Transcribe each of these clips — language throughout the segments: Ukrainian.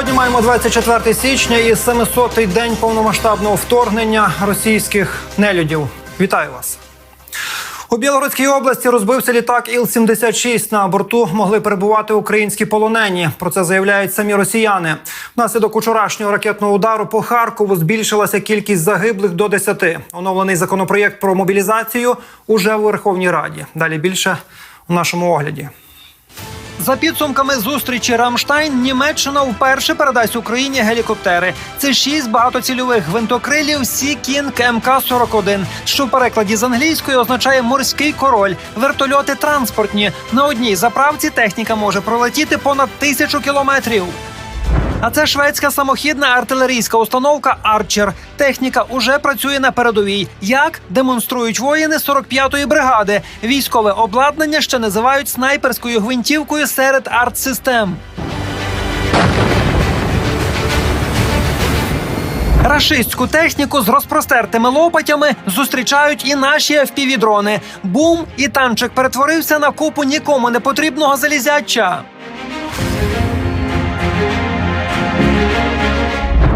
Сьогодні маємо 24 січня і 700-й день повномасштабного вторгнення російських нелюдів. Вітаю вас. У Білгородській області розбився літак Іл-76. На борту могли перебувати українські полонені. Про це заявляють самі росіяни. Внаслідок учорашнього ракетного удару по Харкову збільшилася кількість загиблих до 10. Оновлений законопроєкт про мобілізацію уже у Верховній Раді. Далі більше у нашому огляді. За підсумками зустрічі Рамштайн, Німеччина вперше передасть Україні гелікоптери. Це шість багатоцільових гвинтокрилів Сікінг МК-41, що в перекладі з англійської означає морський король. Вертольоти транспортні. На одній заправці техніка може пролетіти понад тисячу кілометрів. А це шведська самохідна артилерійська установка Арчер. Техніка уже працює на передовій. Як демонструють воїни 45-ї бригади. Військове обладнання ще називають снайперською гвинтівкою серед артсистем. Рашистську техніку з розпростертими лопатями зустрічають і наші FPV-дрони. Бум, і танчик перетворився на купу нікому не потрібного залізяча.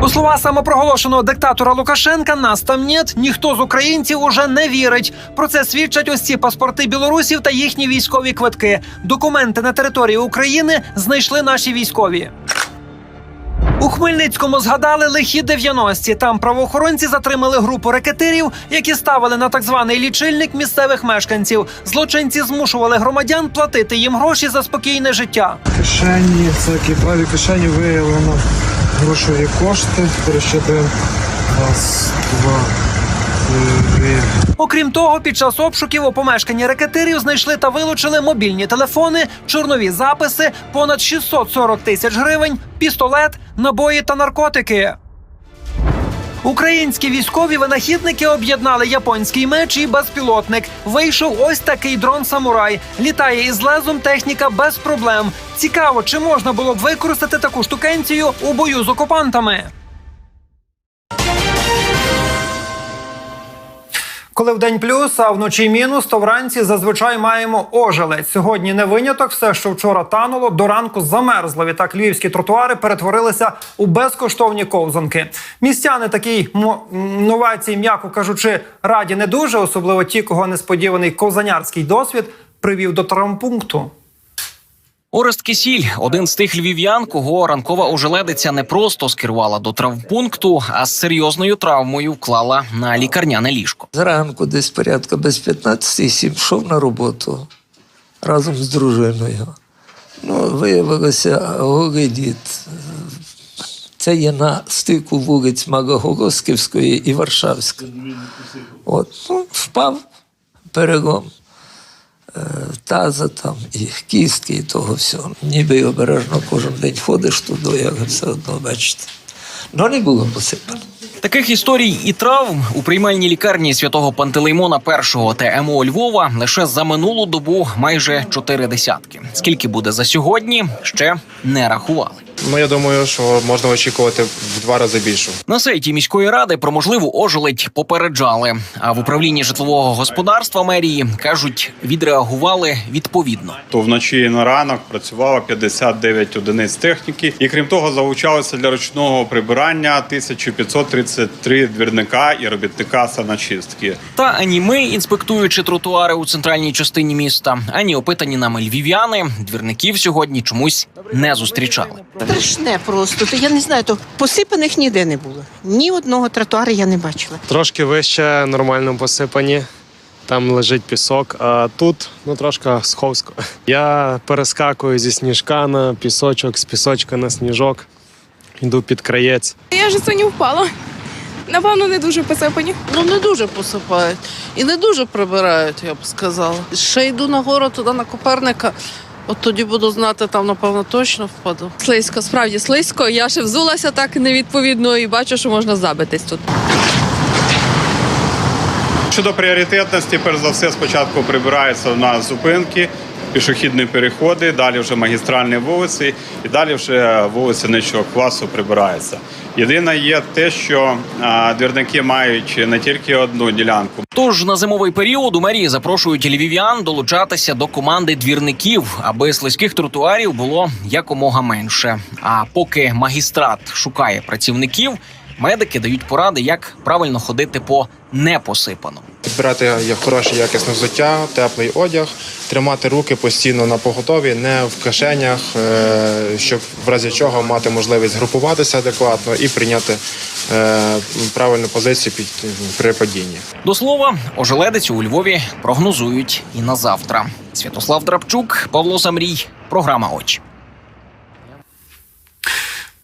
У слова самопроголошеного диктатора Лукашенка нас там нет, ніхто з українців уже не вірить. Про це свідчать ось ці паспорти білорусів та їхні військові квитки. Документи на території України знайшли наші військові. У Хмельницькому згадали лихі 90-ті. Там правоохоронці затримали групу рекетирів, які ставили на так званий лічильник місцевих мешканців. Злочинці змушували громадян платити їм гроші за спокійне життя. кишені, всякі праві кишені виявлено грошові кошти. Перещитуємо. Раз, два. Окрім того, під час обшуків у помешканні ракетирів знайшли та вилучили мобільні телефони, чорнові записи, понад 640 тисяч гривень, пістолет, набої та наркотики. Українські військові винахідники об'єднали японський меч і безпілотник. Вийшов ось такий дрон самурай. Літає із лезом техніка без проблем. Цікаво, чи можна було б використати таку штукенцію у бою з окупантами. Коли в день плюс, а вночі мінус, то вранці зазвичай маємо ожелець. Сьогодні не виняток. Все, що вчора тануло, до ранку замерзло. Відтак львівські тротуари перетворилися у безкоштовні ковзанки. Містяни такій новації, м'яко кажучи, раді не дуже, особливо ті, кого несподіваний ковзанярський досвід привів до травмпункту. Орест Кисіль – один з тих львів'ян, кого ранкова ожеледиця не просто скерувала до травмпункту, а з серйозною травмою вклала на лікарняне ліжко. Зранку десь порядка без 15 йшов на роботу разом з дружиною. Ну, виявилося, голий дід. Це є на стику вулиць Малогоросківської і Варшавської. От, ну, впав перелом таза там, і кістки, і того всього. Ніби обережно кожен день ходиш туди, але все одно бачите. Ну, не було посипано. Таких історій і травм у приймальній лікарні святого Пантелеймона І ТМО Львова лише за минулу добу майже чотири десятки. Скільки буде за сьогодні, ще не рахували. Ну, я думаю, що можна очікувати в два рази більше. На сайті міської ради про можливу ожеледь попереджали. А в управлінні житлового господарства мерії кажуть, відреагували відповідно. То вночі і на ранок працювало 59 одиниць техніки, і крім того, залучалося для ручного прибирання 1533 двірника і робітника саночистки. Та ані ми, інспектуючи тротуари у центральній частині міста, ані опитані нами львів'яни, двірників сьогодні чомусь не зустрічали. Страшне просто. То я не знаю, то посипаних ніде не було. Ні одного тротуару я не бачила. Трошки вище нормально посипані. Там лежить пісок, а тут ну трошки сховсько. Я перескакую зі сніжка на пісочок, з пісочка на сніжок. Йду під краєць. Я вже сьогодні впала. Напевно, не дуже посипані. Ну не дуже посипають і не дуже прибирають, я б сказала. Ще йду на гору туди на Коперника. От тоді буду знати, там, напевно, точно впаду. Слизько, справді слизько. Я ще взулася так невідповідно і бачу, що можна забитись тут. Щодо пріоритетності, перш за все, спочатку прибираються на зупинки, пішохідні переходи, далі вже магістральні вулиці, і далі вже вулиця нижчого класу прибирається. Єдине є те, що двірники мають не тільки одну ділянку, Тож на зимовий період у мерії запрошують львів'ян долучатися до команди двірників, аби слизьких тротуарів було якомога менше. А поки магістрат шукає працівників, медики дають поради, як правильно ходити по непосипаному. Підбирати є хороше якісне взуття, теплий одяг, тримати руки постійно на поготові, не в кишенях, е, щоб в разі чого мати можливість групуватися адекватно і прийняти е, правильну позицію під при падінні. До слова, ожеледицю у Львові прогнозують і на завтра. Святослав Драбчук, Павло Самрій, програма Очі.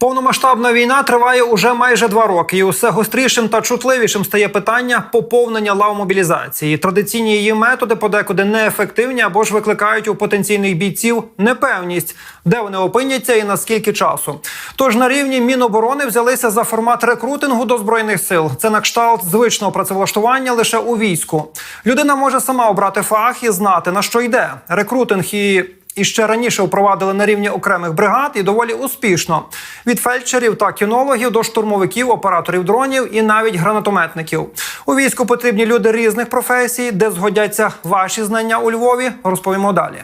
Повномасштабна війна триває уже майже два роки, і усе гострішим та чутливішим стає питання поповнення лав мобілізації. Традиційні її методи подекуди неефективні або ж викликають у потенційних бійців непевність, де вони опиняться і на скільки часу. Тож на рівні Міноборони взялися за формат рекрутингу до збройних сил. Це на кшталт звичного працевлаштування лише у війську. Людина може сама обрати фах і знати на що йде. Рекрутинг і і ще раніше впровадили на рівні окремих бригад і доволі успішно від фельдшерів та кінологів до штурмовиків, операторів дронів і навіть гранатометників. У війську потрібні люди різних професій, де згодяться ваші знання у Львові. Розповімо далі.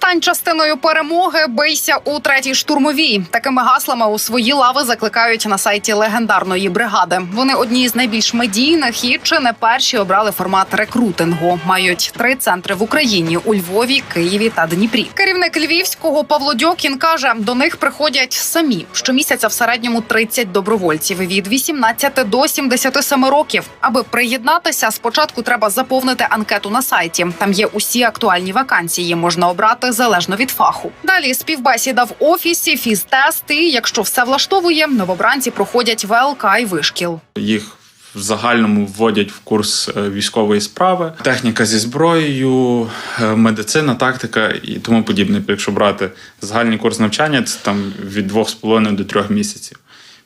Стань частиною перемоги, бийся у третій штурмовій. Такими гаслами у свої лави закликають на сайті легендарної бригади. Вони одні з найбільш медійних і чи не перші обрали формат рекрутингу. Мають три центри в Україні у Львові, Києві та Дніпрі. Керівник Львівського Павло Дьокін каже, до них приходять самі щомісяця в середньому 30 добровольців від 18 до 77 років. Аби приєднатися, спочатку треба заповнити анкету на сайті. Там є усі актуальні вакансії. Можна обрати залежно від фаху. Далі співбесіда в офісі, фізтест і, якщо все влаштовує, новобранці проходять ВЛК і вишкіл. Їх в загальному вводять в курс е, військової справи, техніка зі зброєю, е, медицина, тактика і тому подібне. Якщо брати загальний курс навчання, це там від 2,5 до 3 місяців.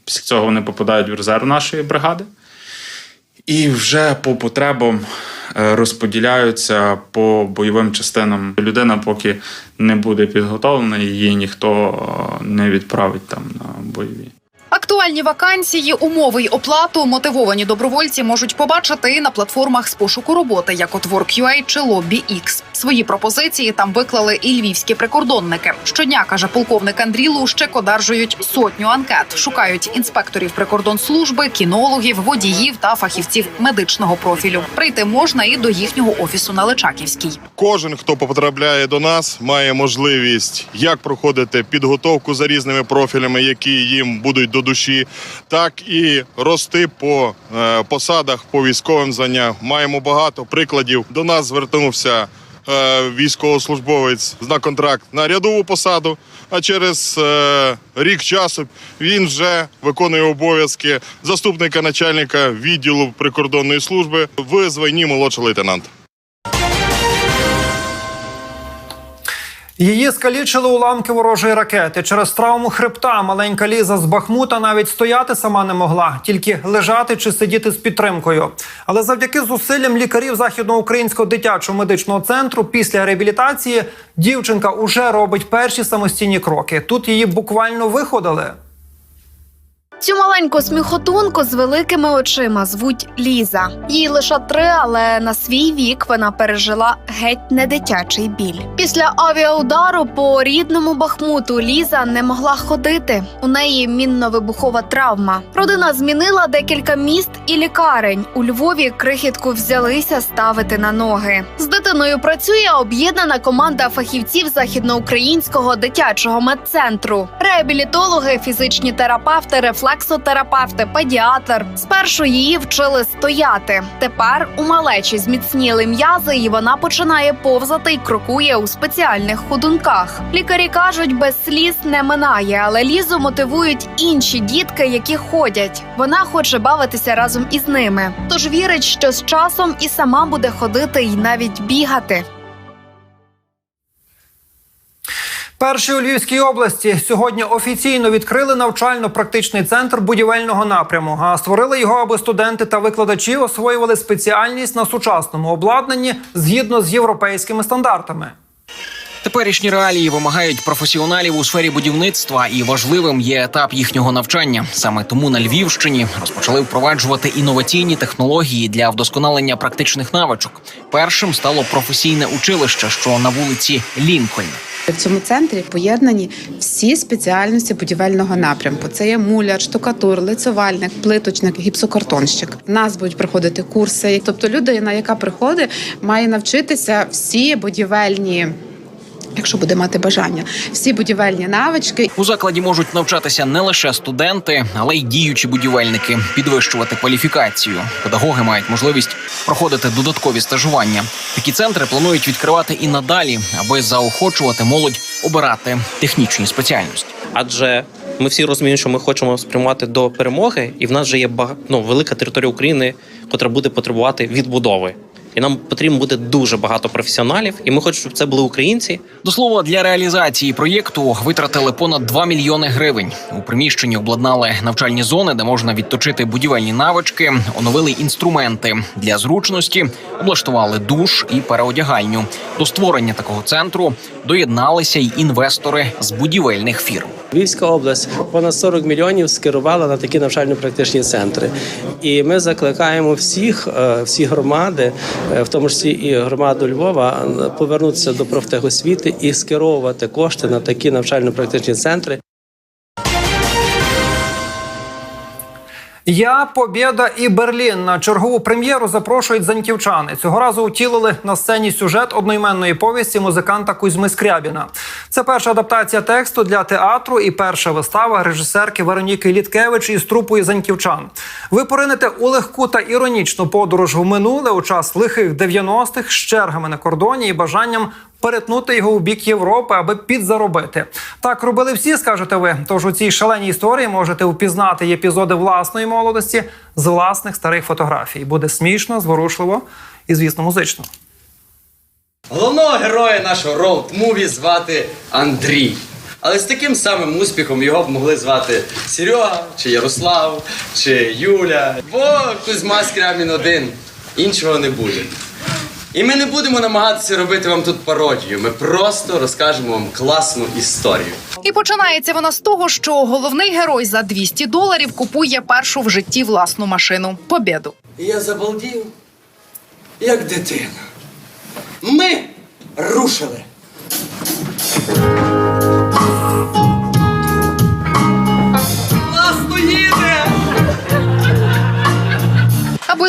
Після цього вони попадають в резерв нашої бригади. І вже по потребам розподіляються по бойовим частинам. Людина, поки не буде підготовлена, її ніхто е, не відправить там на бойові. Актуальні вакансії, умови й оплату мотивовані добровольці можуть побачити на платформах з пошуку роботи, як от Work.ua чи LobbyX. Свої пропозиції там виклали і львівські прикордонники. Щодня каже полковник Андрій Лущик, одержують сотню анкет, шукають інспекторів прикордонслужби, кінологів, водіїв та фахівців медичного профілю. Прийти можна і до їхнього офісу на Личаківській. Кожен, хто потрапляє до нас, має можливість як проходити підготовку за різними профілями, які їм будуть до душі, так і рости по е, посадах, по військовим званням. Маємо багато прикладів. До нас звернувся е, військовослужбовець на контракт на рядову посаду. А через е, рік часу він вже виконує обов'язки заступника начальника відділу прикордонної служби в званні молодшого лейтенанта. Її скалічили уламки ворожої ракети. Через травму хребта маленька Ліза з Бахмута навіть стояти сама не могла, тільки лежати чи сидіти з підтримкою. Але завдяки зусиллям лікарів західноукраїнського дитячого медичного центру після реабілітації дівчинка уже робить перші самостійні кроки. Тут її буквально виходили. Цю маленьку сміхотунку з великими очима звуть Ліза. Їй лише три, але на свій вік вона пережила геть не дитячий біль. Після авіаудару по рідному Бахмуту Ліза не могла ходити. У неї мінно-вибухова травма. Родина змінила декілька міст і лікарень. У Львові крихітку взялися ставити на ноги. З дитиною працює об'єднана команда фахівців західноукраїнського дитячого медцентру, реабілітологи, фізичні терапевти, рефлексотерапевти, педіатр. Спершу її вчили стояти. Тепер у малечі зміцніли м'язи, і вона починає повзати й крокує у спеціальних ходунках. Лікарі кажуть, без сліз не минає, але лізу мотивують інші дітки, які ходять. Вона хоче бавитися разом із ними. Тож вірить, що з часом і сама буде ходити і навіть бігати. Перші у Львівській області сьогодні офіційно відкрили навчально-практичний центр будівельного напряму. А створили його, аби студенти та викладачі освоювали спеціальність на сучасному обладнанні згідно з європейськими стандартами. Теперішні реалії вимагають професіоналів у сфері будівництва, і важливим є етап їхнього навчання. Саме тому на Львівщині розпочали впроваджувати інноваційні технології для вдосконалення практичних навичок. Першим стало професійне училище, що на вулиці Лінкольн. В цьому центрі поєднані всі спеціальності будівельного напрямку. Це є муляр, штукатур, лицювальник, плиточник, гіпсокартонщик. В нас будуть проходити курси. Тобто людина, яка приходить, має навчитися всі будівельні. Якщо буде мати бажання, всі будівельні навички У закладі можуть навчатися не лише студенти, але й діючі будівельники, підвищувати кваліфікацію. Педагоги мають можливість проходити додаткові стажування. Такі центри планують відкривати і надалі, аби заохочувати молодь обирати технічні спеціальності. адже ми всі розуміємо, що ми хочемо спрямувати до перемоги, і в нас вже є бага... ну, велика територія України, котра буде потребувати відбудови. І нам потрібно буде дуже багато професіоналів, і ми хочемо, щоб це були українці. До слова, для реалізації проєкту витратили понад 2 мільйони гривень. У приміщенні обладнали навчальні зони, де можна відточити будівельні навички, оновили інструменти для зручності, облаштували душ і переодягальню. До створення такого центру доєдналися й інвестори з будівельних фірм. Львівська область понад 40 мільйонів скерувала на такі навчально-практичні центри. І ми закликаємо всіх, е, всі громади, в тому числі і громаду Львова, е, повернутися до профтехосвіти і скеровувати кошти на такі навчально-практичні центри. Я Побєда і Берлін на чергову прем'єру запрошують заньківчани. Цього разу утілили на сцені сюжет одноіменної повісті музиканта Кузьми Скрябіна. Це перша адаптація тексту для театру і перша вистава режисерки Вероніки Літкевич із трупою заньківчан. Ви поринете у легку та іронічну подорож в минуле у час лихих 90-х з чергами на кордоні і бажанням перетнути його у бік Європи, аби підзаробити. Так робили всі, скажете ви. Тож у цій шаленій історії можете впізнати епізоди власної молодості з власних старих фотографій. Буде смішно, зворушливо і, звісно, музично. Головного героя нашого роуд-муві звати Андрій. Але з таким самим успіхом його б могли звати Серега, чи Ярослав, чи Юля. Бо Кузьма Скрямін один. Іншого не буде. І ми не будемо намагатися робити вам тут пародію. Ми просто розкажемо вам класну історію. І починається вона з того, що головний герой за 200 доларів купує першу в житті власну машину Побєду. Я забалдів, як дитина. Ми рушили.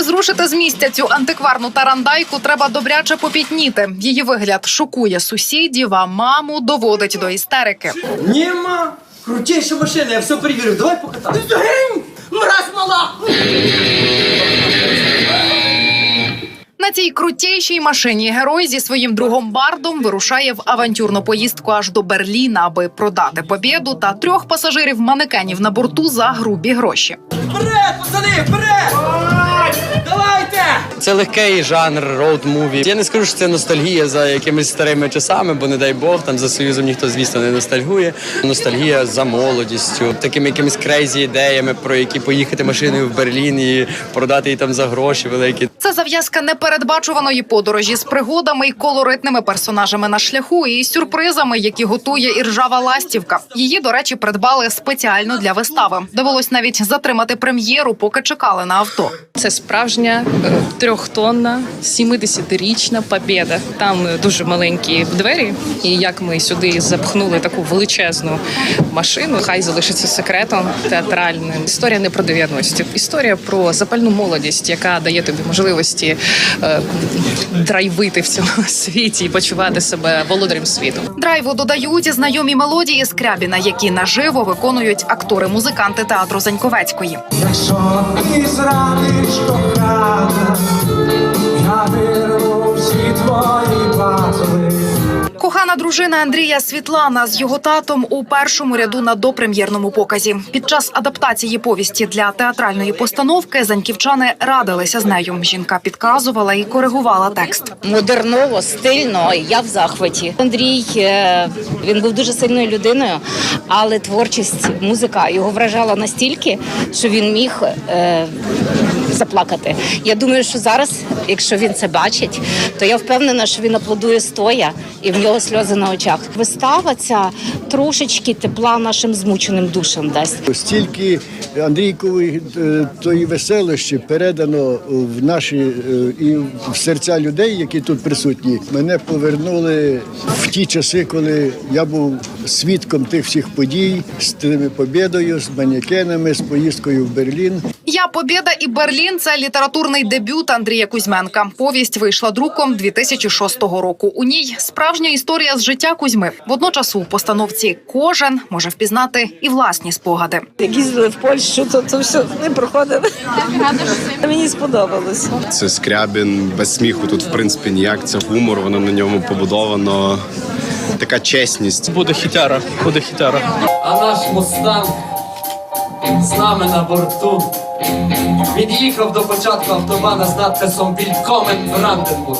Аби зрушити з місця цю антикварну тарандайку, треба добряче попітніти. Її вигляд шокує сусідів, а маму доводить до істерики. Нема! Крутіша машина, я все перевірив. Давай покатаємо. Мразь мала! На цій крутійшій машині герой зі своїм другом бардом вирушає в авантюрну поїздку аж до Берліна, аби продати побєду та трьох пасажирів манекенів на борту за грубі гроші. Вперед, пацани, вперед! Давайте! Це легкий жанр роуд-муві. Я не скажу, що це ностальгія за якимись старими часами, бо не дай Бог, там за союзом ніхто, звісно, не ностальгує. Ностальгія за молодістю, такими якимись крейзі ідеями, про які поїхати машиною в Берлін і продати її там за гроші великі. Це зав'язка непередбачуваної подорожі з пригодами й колоритними персонажами на шляху і сюрпризами, які готує іржава ластівка. Її, до речі, придбали спеціально для вистави. Довелось навіть затримати прем'єру, поки чекали на авто. Це справжня е, трьохтонна 70-річна побєда. Там е, дуже маленькі двері, і як ми сюди запхнули таку величезну машину, хай залишиться секретом театральним. Історія не про 90-ті. Історія про запальну молодість, яка дає тобі можливості е, драйвити в цьому світі і почувати себе володарем світу. Драйву додають знайомі мелодії Скрябіна, які наживо виконують актори-музиканти театру Заньковецької. Якщо ти зраниш кохана, дружина Андрія Світлана з його татом у першому ряду на допрем'єрному показі. Під час адаптації повісті для театральної постановки заньківчани радилися з нею. Жінка підказувала і коригувала текст. модерново, стильно. Я в захваті. Андрій е, він був дуже сильною людиною, але творчість, музика його вражала настільки, що він міг е, заплакати. Я думаю, що зараз, якщо він це бачить, то я впевнена, що він аплодує стоя і в нього сльози на очах. Вистава ця трошечки тепла нашим змученим душам дасть. Стільки Андрійкової е, тої веселощі передано в наші е, і в серця людей, які тут присутні. Мене повернули в ті часи, коли я був свідком тих всіх подій з тими побєдою, з манекенами, з поїздкою в Берлін. Я Побєда і Берлін це літературний дебют Андрія Кузьменка. Повість вийшла друком 2006 року. У ній справжня історія з життя Кузьми. Водночас у постановці кожен може впізнати і власні спогади. Як їздили в Польщу, то, то все не проходили. Мені сподобалося. Це Скрябін без сміху. Тут в принципі ніяк це гумор, воно на ньому побудовано. Така чесність. Буде хітяра, буде хітяра. А наш мустанг з нами на борту. Він їхав до початку автобана з надписом Вільковен Бранденбург.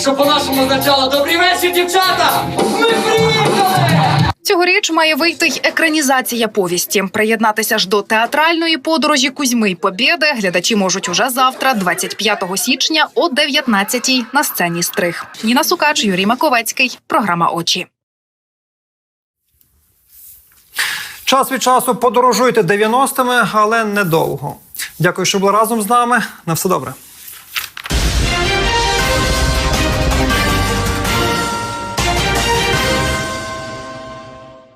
Що по-нашому означало Добрий вечір, дівчата! Ми приїхали! Цьогоріч має вийти й екранізація повісті. Приєднатися ж до театральної подорожі Кузьми й Побєди глядачі можуть уже завтра, 25 січня, о 19-й на сцені Стриг. Ніна Сукач, Юрій Маковецький. Програма Очі. Час від часу подорожуйте 90-ми, але недовго. Дякую, що були разом з нами. На все добре.